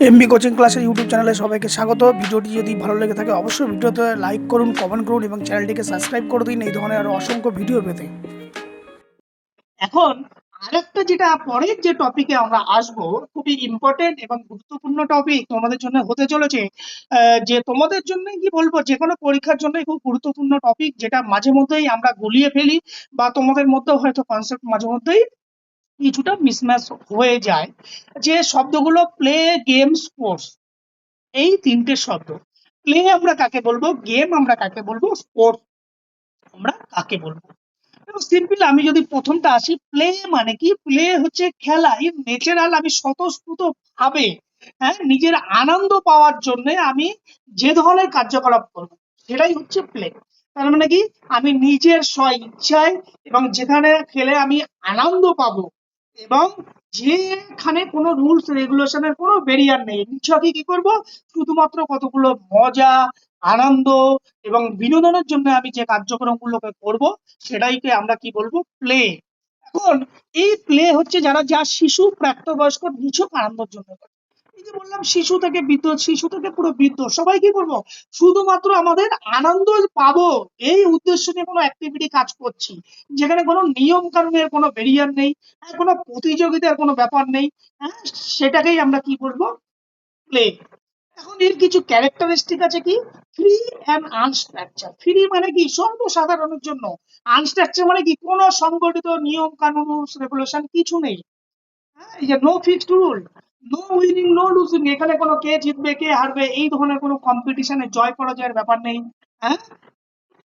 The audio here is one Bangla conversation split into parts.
এমবি কোচিং ক্লাসের ইউটিউব চ্যানেলে সবাইকে স্বাগত। ভিডিওটি যদি ভালো লেগে থাকে, অবশ্যই ভিডিওতে লাইক করুন কমেন্ট করুন এবং চ্যানেলটিকে সাবস্ক্রাইব করে দিন। এই ধরনের আরও অসংখ্য ভিডিও পেতে। এখন আরেকটা যেটা পরের যে টপিকে আমরা আসব, খুবই ইম্পর্টেন্ট এবং গুরুত্বপূর্ণ টপিক তোমাদের জন্য হতে চলেছে যে তোমাদের জন্য কি বলব, যে কোনো পরীক্ষার জন্য খুব গুরুত্বপূর্ণ টপিক যেটা মাঝে মধ্যেই আমরা গুলিয়ে ফেলি বা তোমাদের মধ্যেও হয়তো কনসেপ্ট মাঝে মধ্যেই কিছুটা মিসম্যাচ হয়ে যায় যে শব্দগুলো প্লে গেম স্পোর্টস এই তিনটে শব্দ। প্লে আমরা কাকে বলব? গেম আমরা কাকে বলব? স্পোর্টস আমরা কাকে বলব? সিম্পল আমি যদি প্রথমটা আসি প্লে মানে কি? প্লে হচ্ছে খেলা। ইন ন্যাচারাল আমি স্বতঃস্ফূর্ত ভাবে হ্যাঁ নিজের আনন্দ পাওয়ার জন্য আমি যে ধরনের কার্যকলাপ করব, সেটাই হচ্ছে প্লে তার মানে কি? আমি নিজের স্ব ইচ্ছায় এবং যেখানে খেলে আমি আনন্দ পাবো এবং যেখানে কোনো রুলস রেগুলেশনের কোনো ব্যারিয়ার নেই। নিছকই কি করব? শুধুমাত্র কতগুলো মজা, আনন্দ এবং বিনোদনের জন্য আমি যে কার্যক্রমগুলোকে করব, সেটাইকে আমরা কি বলব? প্লে এখন এই প্লে হচ্ছে যারা যা শিশু, প্রাপ্তবয়স্ক, নিছক আনন্দের জন্য করে। যে বললাম শিশু থেকে বৃদ্ধ শিশু থেকে পুরো বৃদ্ধ সবাই কি করব? শুধুমাত্র আমাদের আনন্দ পাবো এই উদ্দেশ্য নিয়ে কোনো অ্যাক্টিভিটি কাজ করছি। যেখানে কোনো নিয়ম কানুনের কোনো ব্যারিয়ার নেই কোনো প্রতিযোগিতার কোনো ব্যাপার নেই হ্যাঁ? সেটাকেই আমরা কি বলব প্লে এখন এর কিছু ক্যারেক্টারিস্টিক আছে কি? ফ্রি অ্যান্ড আনস্ট্রাকচার ফ্রি মানে কি? সর্বসাধারণের জন্য। আনস্ট্রাকচার মানে কি? কোনো সংগঠিত নিয়ম কানুন রেগুলেশন কিছু নেই। হ্যাঁ, এই যে no fixed rule no winning no losing এখানে কোনো কে জিতবে, কে হারবে, এই ধরনের কোনো কম্পিটিশনে জয় পরাজয়ের ব্যাপার নেই হ্যাঁ?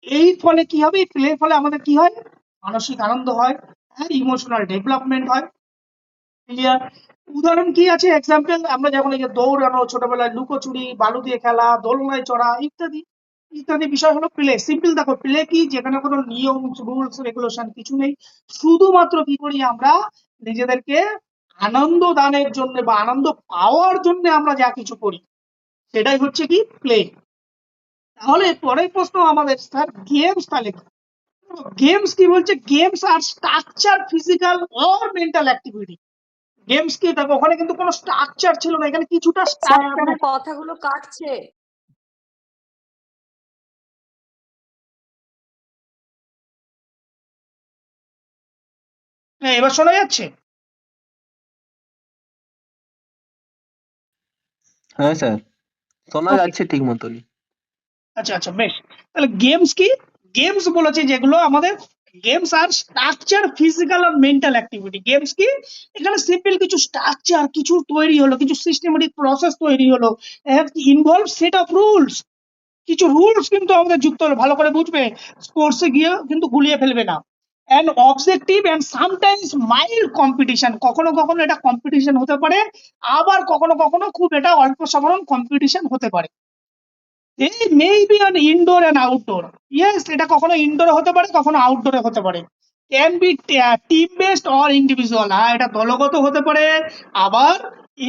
এই ফলে কি হবে? এই প্লের ফলে আমাদের কি হয়? মানসিক আনন্দ হয় হ্যাঁ? ইমোশনাল ডেভেলপমেন্ট হয়। ক্লিয়ার উদাহরণ কি আছে? এক্সাম্পল আমরা যেমন এই যে দৌড়ানো, ছোটবেলায় লুকোচুরি, বালু দিয়ে খেলা, দোলনায় চড়া, ইত্যাদি। ইত্যাদি বিষয় হলো প্লে সিম্পল দেখো প্লে কি? যেখানে কোনো নিয়ম রুলস রেগুলেশন কিছু নেই। শুধুমাত্র কি করি আমরা? নিজেদেরকে আনন্দ দানের জন্য বা আনন্দ পাওয়ার জন্য আমরা যা কিছু করি সেটাই হচ্ছে কি প্লে তাহলে পরের প্রশ্ন আমাদের স্যার গেমস তাহলে গেমস কি বলছে? Games are structure physical or mental activity games কি? দেখো ওখানে কিন্তু কোনো স্ট্রাকচার ছিল না এখানে কিছুটা স্ট্রাকচার কথাগুলো কাটছে। হ্যাঁ এবার শোনা যাচ্ছে? হ্যাঁ স্যার। শোনা যাচ্ছে ঠিক মতনই আচ্ছা আচ্ছা বেশ। তাহলে গেমস কি? গেমস বলেছে যেগুলো আমাদের গেমস আর স্ট্রাকচার ফিজিক্যাল আর মেন্টাল অ্যাক্টিভিটি গেমস কি? এখানে সিম্পল কিছু স্ট্রাকচার কিছু তৈরি হলো কিছু সিস্টেমেটিক প্রসেস তৈরি হলো। ইনভলভ সেট অফ রুলস কিছু রুলস কিন্তু আমাদের যুক্ত হলো ভালো করে বুঝবে। স্পোর্টসে গিয়ে কিন্তু গুলিয়ে ফেলবে না। And objective and sometimes mild competition কখনো কখনো এটা কম্পিটিশন হতে পারে, আবার কখনো কখনো খুব এটা অল্প সাধারণ কম্পিটিশন হতে পারে। এই maybe on indoor and outdoor yes এটা কখনো ইনডোরে হতে পারে, কখনো আউটডোরে হতে পারে। Can be team based or individual হ্যাঁ এটা দলগত হতে পারে, আবার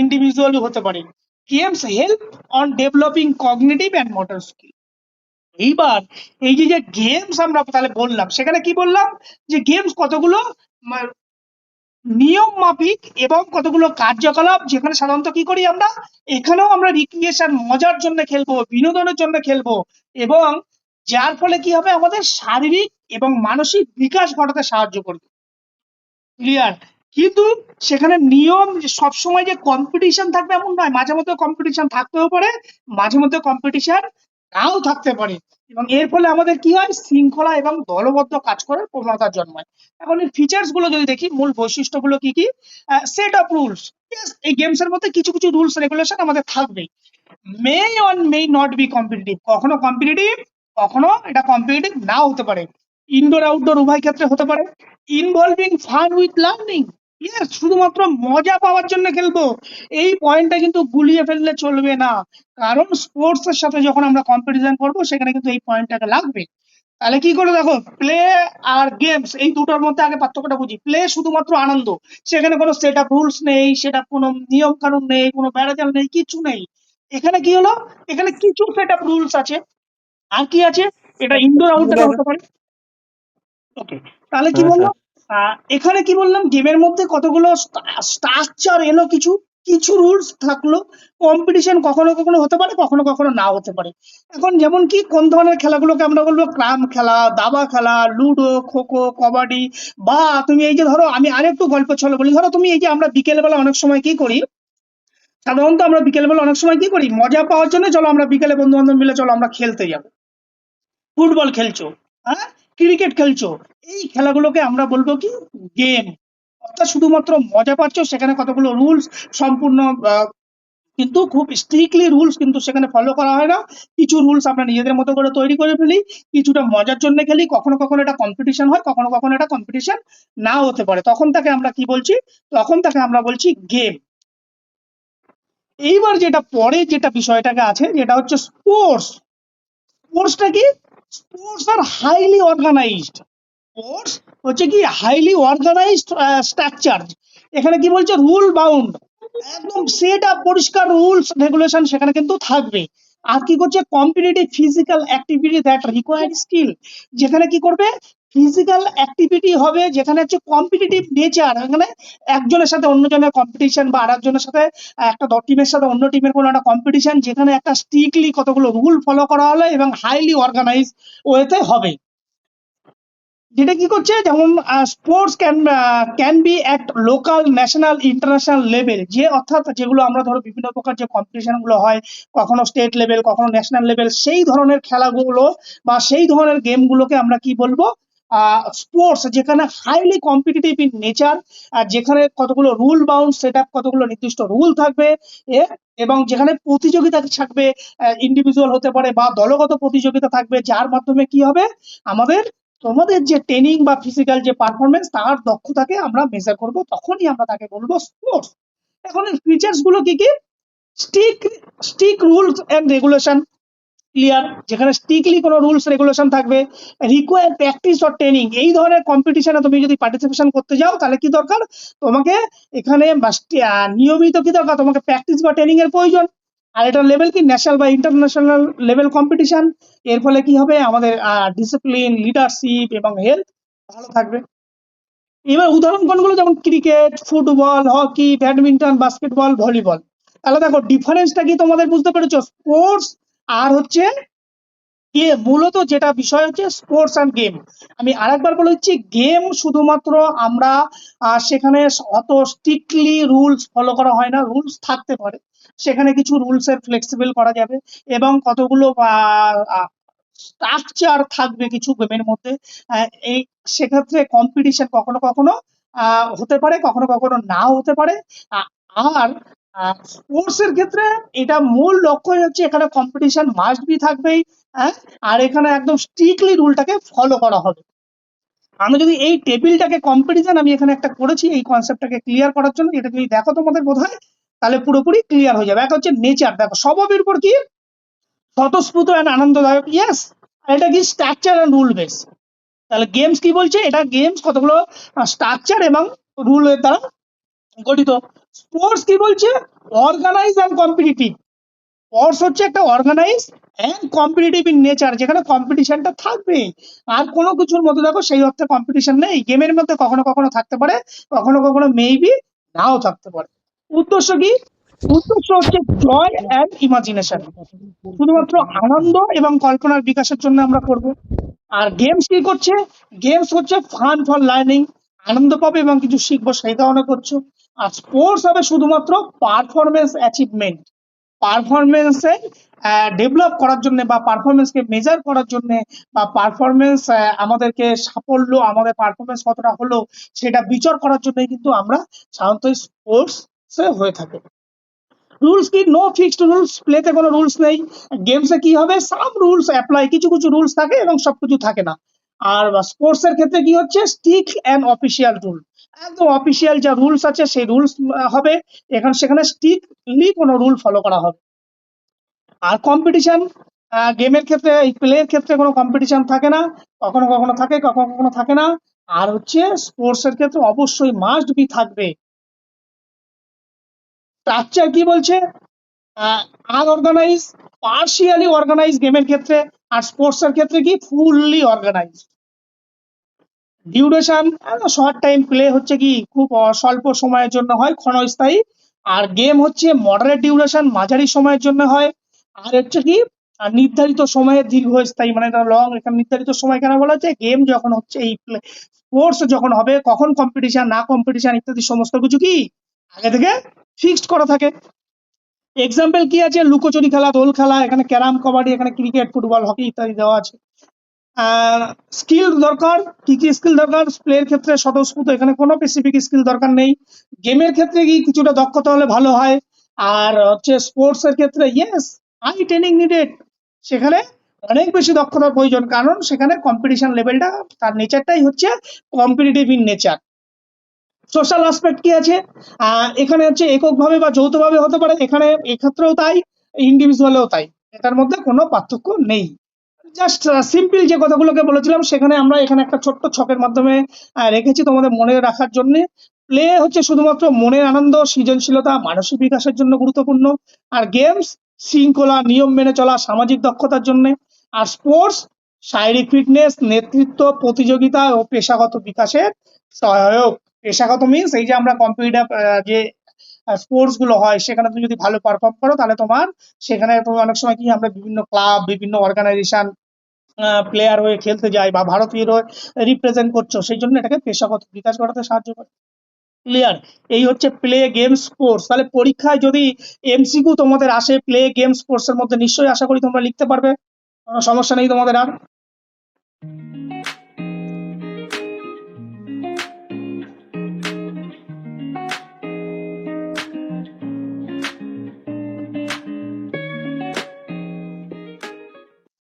ইন্ডিভিজুয়াল হতে পারে। Games help on developing cognitive and motor skill এইবার এই যে যে গেমস আমরা তাহলে বললাম, সেখানে কি বললাম? যে গেমস কতগুলো নিয়ম মাফিক এবং কতগুলো কার্যকলাপ, যেখানে সাধারণত কি করি আমরা? এখানেও আমরা রিক্রিয়েশন মজার জন্য খেলব, বিনোদনের জন্য খেলব এবং যার ফলে কি হবে? আমাদের শারীরিক এবং মানসিক বিকাশ ঘটাতে সাহায্য করবে। ক্লিয়ার কিন্তু সেখানে নিয়ম সবসময় যে কম্পিটিশন থাকবে এমন নয়, মাঝে মধ্যে কম্পিটিশন থাকতেও পারে, মাঝে মধ্যে কম্পিটিশন নাও থাকতে পারে। এবং এর ফলে আমাদের কি হয়? শৃঙ্খলা এবং দলবদ্ধ কাজ করার প্রবণতা জন্মায়। এখন এই ফিচার্সগুলো যদি দেখি, মূল বৈশিষ্ট্যগুলো কি কি? সেট অফ রুলস এই গেমস এর মধ্যে কিছু কিছু রুলস রেগুলেশন আমাদের থাকবে may on may not be competitive কখনো কম্পিটিটিভ কখনো এটা কম্পিটিটিভ নাও হতে পারে। ইনডোর আউটডোর উভয় ক্ষেত্রে হতে পারে। Involving fun with learning yes শুধুমাত্র মজা পাওয়ার জন্য খেলব। এই পয়েন্টটা কিন্তু গুলিয়ে ফেললে চলবে না। কারণ স্পোর্টস এর সাথে যখন আমরা কম্পিটিশন করব সেখানে কিন্তু এই পয়েন্টটাকে লাগবে। তাহলে কি করে দেখো প্লে আর গেমস এই দুটোর মধ্যে আগে পার্থক্যটা বুঝি। প্লে শুধুমাত্র আনন্দ। সেখানে কোনো সেট আপ রুলস নেই সেটা কোনো নিয়ম কানুন নেই কোনো বেড়াজাল নেই কিছু নেই। এখানে কি হলো? এখানে কিছু সেট আপ রুলস আছে। আর কি আছে? এটা ইনডোর আউটডোর হতে পারে। ওকে তাহলে কি হ্যাঁ, বললাম আহ, এখানে কি বললাম? গেমের মধ্যে কতগুলো স্ট্রাকচার এলো কিছু? কিছু রুলস থাকল। কম্পিটিশন কখনো কখনো হতে পারে, কখনো কখনো না হতে পারে। এখন যেমন কি, কোন ধরনের খেলাগুলোকে আমরা বলব? ক্রাম খেলা, দাবা খেলা, লুডো, খোখো, কবাডি বা তুমি এই যে ধরো, আমি আরেকটু গল্প ছলো বলি। ধরো তুমি এই যে আমরা বিকেলবেলা অনেক সময় কি করি? সাধারণত আমরা বিকেলবেলা অনেক সময় কি করি? মজা পাওয়ার জন্য চলো আমরা বিকেলে বন্ধু বান্ধব মিলে চলো আমরা খেলতে যাব। ফুটবল খেলছো হ্যাঁ? ক্রিকেট খেলছো এই খেলাগুলোকে আমরা বলব কি? গেম অর্থাৎ শুধুমাত্র মজা পাচ্ছ, সেখানে কতগুলো রুলস সম্পূর্ণ কিন্তু খুব স্ট্রিক্টলি রুলস কিন্তু সেখানে ফলো করা হয় না। কিছু রুলস আমরা নিজেদের মতো করে তৈরি করে ফেলি। কিছুটা মজার জন্য খেলি। কখনো কখনো এটা কম্পিটিশন হয়, কখনো কখনো এটা কম্পিটিশন নাও হতে পারে। তখন তাকে আমরা কি বলছি? তখন তাকে আমরা বলছি গেম এইবার যেটা পরে যেটা বিষয়টাকে আছে, যেটা হচ্ছে স্পোর্টস স্পোর্টসটা কি? Sports are highly organized sports হচ্ছে কি? হাইলি অর্গানাইজড স্ট্রাকচার এখানে কি বলছে? রুল বাউন্ড একদম সেট আপ পরিষ্কার রুলস রেগুলেশন সেখানে কিন্তু থাকবে। আর কি করছে? Competitive physical activity that required skill যেখানে কি করবে? ফিজিক্যাল অ্যাক্টিভিটি হবে যেখানে হচ্ছে কম্পিটিটিভ নেচার এখানে একজনের সাথে অন্যজনের কম্পিটিশন বা আরেকজনের সাথে একটা টিমের সাথে অন্য টিমের কোনো একটা কম্পিটিশন যেখানে একটা স্ট্রিক্টলি কতগুলো রুল ফলো করা হলো এবং হাইলি অর্গানাইজ ওয়েতে হবে। যেটা কি করছে? যেমন sports can can be at local national international level যে অর্থাৎ যেগুলো আমরা ধরো বিভিন্ন প্রকার যে কম্পিটিশনগুলো হয়, কখনো স্টেট লেভেল কখনো ন্যাশনাল লেভেল সেই ধরনের খেলাগুলো বা সেই ধরনের গেমগুলোকে আমরা কি বলব? স্পোর্টস যেখানে হাইলি কম্পিটিটিভ ইন নেচার আর যেখানে কতগুলো রুল বাউন্ড সেট আপ কতগুলো নির্দিষ্ট রুল থাকবে এবং যেখানে প্রতিযোগিতা থাকবে ইন্ডিভিজুয়াল হতে পারে বা দলগত প্রতিযোগিতা থাকবে, যার মাধ্যমে কি হবে? আমাদের, তোমাদের যে ট্রেনিং বা ফিজিক্যাল যে পারফরমেন্স তার দক্ষতাকে আমরা মেজার করব, তখনই আমরা তাকে বলব স্পোর্টস এখন ফিচার্সগুলো কি কি? Stick stick rules and regulation clear যেখানে স্ট্রিক্টলি কোনো রুলস রেগুলেশন থাকবে। রিকোয়ার প্র্যাকটিস অর ট্রেনিং এই ধরনের কম্পিটিশনে তুমি যদি পার্টিসিপেশন করতে যাও, তাহলে কি দরকার? তোমাকে এখানে নিয়মিত কি দরকার? তোমাকে প্র্যাকটিস বা ট্রেনিং এর প্রয়োজন। আর এটা লেভেল কি? ন্যাশনাল বা ইন্টারন্যাশনাল লেভেল কম্পিটিশন এর ফলে কি হবে? আমাদের ডিসিপ্লিন লিডারশিপ এবং হেলথ ভালো থাকবে। এবার উদাহরণ কোনগুলো? যেমন cricket football hockey badminton basketball volleyball তাহলে দেখো ডিফারেন্সটা কি তোমাদের বুঝতে পেরেছ? স্পোর্টস আর হচ্ছে গেম মূলত যেটা বিষয় হচ্ছে স্পোর্টস অ্যান্ড গেম আমি আরেকবার বলে দিচ্ছি গেম শুধুমাত্র আমরা সেখানে অত স্ট্রিক্টলি রুলস ফলো করা হয় না রুলস থাকতে পারে। সেখানে কিছু রুলস এর ফ্লেক্সিবল করা যাবে এবং কতগুলো স্ট্রাকচার থাকবে কিছু গেমের মধ্যে। এই সেক্ষেত্রে কম্পিটিশন কখনো কখনো হতে পারে, কখনো কখনো নাও হতে পারে। আর স্পোর্টস এর ক্ষেত্রে এটা মূল লক্ষ্যই হচ্ছে এখানে কম্পিটিশন মাস্ট বি থাকবেই হ্যাঁ? আর এখানে একদম স্ট্রিক্টলি রুলটাকে ফলো করা হবে। আমি যদি এই টেবিলটাকে কম্পিটিশন আমি এখানে একটা করেছি, এই কনসেপ্টটাকে ক্লিয়ার করার জন্য, এটা যদি দেখো তোমাদের বোধ হয় তাহলে পুরোপুরি ক্লিয়ার হয়ে যাবে। এক হচ্ছে নেচার দেখো, স্বভাবের উপর কি? স্বতঃস্ফূর্ত অ্যান্ড আনন্দদায়ক ইয়েস এটা কি? স্ট্রাকচার অ্যান্ড রুল বেস তাহলে গেমস কি বলছে? এটা গেমস কতগুলো? স্ট্রাকচার এবং রুলের দ্বারা গঠিত। স্পোর্টস কি বলছে? অর্গানাইজ অ্যান্ড কম্পিটিটিভ স্পোর্টস হচ্ছে একটা organize and competitive in nature যেখানে কম্পিটিশনটা থাকবে। আর কোনো কিছুর মধ্যে দেখো সেই অর্থে কম্পিটিশন নেই। গেমের মধ্যে কখনো কখনো থাকতে পারে, কখনো কখনো মেবি নাও থাকতে পারে। উদ্দেশ্য কি? উদ্দেশ্য হচ্ছে জয় অ্যান্ড ইমাজিনেশন শুধুমাত্র আনন্দ এবং কল্পনার বিকাশের জন্য আমরা করব। আর গেমস কি করছে? গেমস হচ্ছে ফান ফর লার্নিং আনন্দ পাবে এবং কিছু শিখব, সেই কারণে করছ। আর স্পোর্টস হবে শুধুমাত্র পারফরমেন্স অ্যাচিভমেন্ট পারফরমেন্সে ডেভেলপ করার জন্য বা পারফরমেন্সকে মেজার করার জন্য বা পারফরমেন্স আমাদেরকে সাফল্য, আমাদের পারফরমেন্স কতটা হলো সেটা বিচার করার জন্য কিন্তু আমরা সাধারণত স্পোর্টস হয়ে থাকে। রুলস কি? নো ফিক্সড রুলস প্লেতে কোনো রুলস নেই। গেমসে কি হবে? সাম রুলস অ্যাপ্লাই কিছু কিছু রুলস থাকে এবং সবকিছু থাকে না। আর স্পোর্টস এর ক্ষেত্রে কি হচ্ছে? স্টিক অ্যান্ড অফিসিয়াল রুল একদম অফিসিয়াল যা রুলস আছে সেই রুলস হবে। এখানে, সেখানে স্ট্রিক্টলি কোনো রুল ফলো করা হবে। আর কম্পিটিশন গেমের ক্ষেত্রে, এই প্লের ক্ষেত্রে কোনো কম্পিটিশন থাকে না। কখনো কখনো থাকে, কখনো কখনো থাকে না। আর হচ্ছে স্পোর্টস এর ক্ষেত্রে অবশ্যই মাস্ট বি থাকবে। স্ট্রাকচার কি বলছে? আনঅর্গানাইজ পার্শিয়ালি অর্গানাইজ গেমের ক্ষেত্রে। আর স্পোর্টস এর ক্ষেত্রে কি? Fully organize duration short time play হচ্ছে কি খুব স্বল্প সময়ের জন্য হয়, ক্ষণস্থায়ী। আর গেম হচ্ছে মডারেট ডিউরেশন মাঝারি সময়ের জন্য হয়। আর হচ্ছে কি নির্ধারিত সময়ের দীর্ঘস্থায়ী মানে লং এখানে নির্ধারিত সময় কেন বলা হচ্ছে? গেম যখন হচ্ছে এই স্পোর্টস যখন হবে, কখন কম্পিটিশন না কম্পিটিশন ইত্যাদি সমস্ত কিছু কি আগে থেকে ফিক্সড করা থাকে। এক্সাম্পল কি আছে? লুকোচুরি খেলা, দোল খেলা, এখানে ক্যারাম, কবাডি, এখানে ক্রিকেট ফুটবল হকি ইত্যাদি দেওয়া আছে। স্কিল দরকার, কি কি স্কিল দরকার? প্লের ক্ষেত্রে স্বতঃস্ফূর্ত, এখানে কোনো স্পেসিফিক স্কিল দরকার নেই। গেমের ক্ষেত্রে কি কিছুটা দক্ষতা হলে ভালো হয়? আর হচ্ছে স্পোর্টস এর ক্ষেত্রে ইয়েস হাই ট্রেনিং নিডেড সেখানে অনেক বেশি দক্ষতার প্রয়োজন, কারণ সেখানে কম্পিটিশন লেভেলটা তার নেচারটাই হচ্ছে competitive in nature social aspect কি আছে? এখানে হচ্ছে এককভাবে বা যৌথভাবে হতে পারে, এখানে এক্ষেত্রেও তাই ইন্ডিভিজুয়ালেও তাই। এটার মধ্যে কোনো পার্থক্য নেই। জাস্ট সিম্পল যে কথাগুলোকে বলেছিলাম, সেখানে আমরা এখানে একটা ছোট্ট ছকের মাধ্যমে রেখেছি তোমাদের মনে রাখার জন্য। প্লে হচ্ছে শুধুমাত্র মনের আনন্দ, সৃজনশীলতা, মানসিক বিকাশের জন্য গুরুত্বপূর্ণ। আর গেমস শৃঙ্খলা, নিয়ম মেনে চলা, সামাজিক দক্ষতার জন্য। আর স্পোর্টস শারীরিক ফিটনেস নেতৃত্ব, প্রতিযোগিতা ও পেশাগত বিকাশের সহায়ক। পেশাগত মিনস এই যে আমরা কম্পিউটার যে স্পোর্টসগুলো হয়, সেখানে তুমি যদি ভালো পারফর্ম করো, তাহলে তোমার, সেখানে তুমি অনেক সময় কি আমরা বিভিন্ন ক্লাব বিভিন্ন অর্গানাইজেশন প্লেয়ার হয়ে খেলতে যায় বা ভারতীয় হয়ে রিপ্রেজেন্ট করছ সেই জন্য এটাকে পেশাগত বিকাশ ঘটাতে সাহায্য করে। ক্লিয়ার এই হচ্ছে প্লে গেম স্পোর্টস তাহলে পরীক্ষায় যদি এমসিকিউ তোমাদের আসে প্লে গেম স্পোর্টস এর মধ্যে নিশ্চয়ই আশা করি তোমরা লিখতে পারবে। কোনো সমস্যা নেই তোমাদের আর।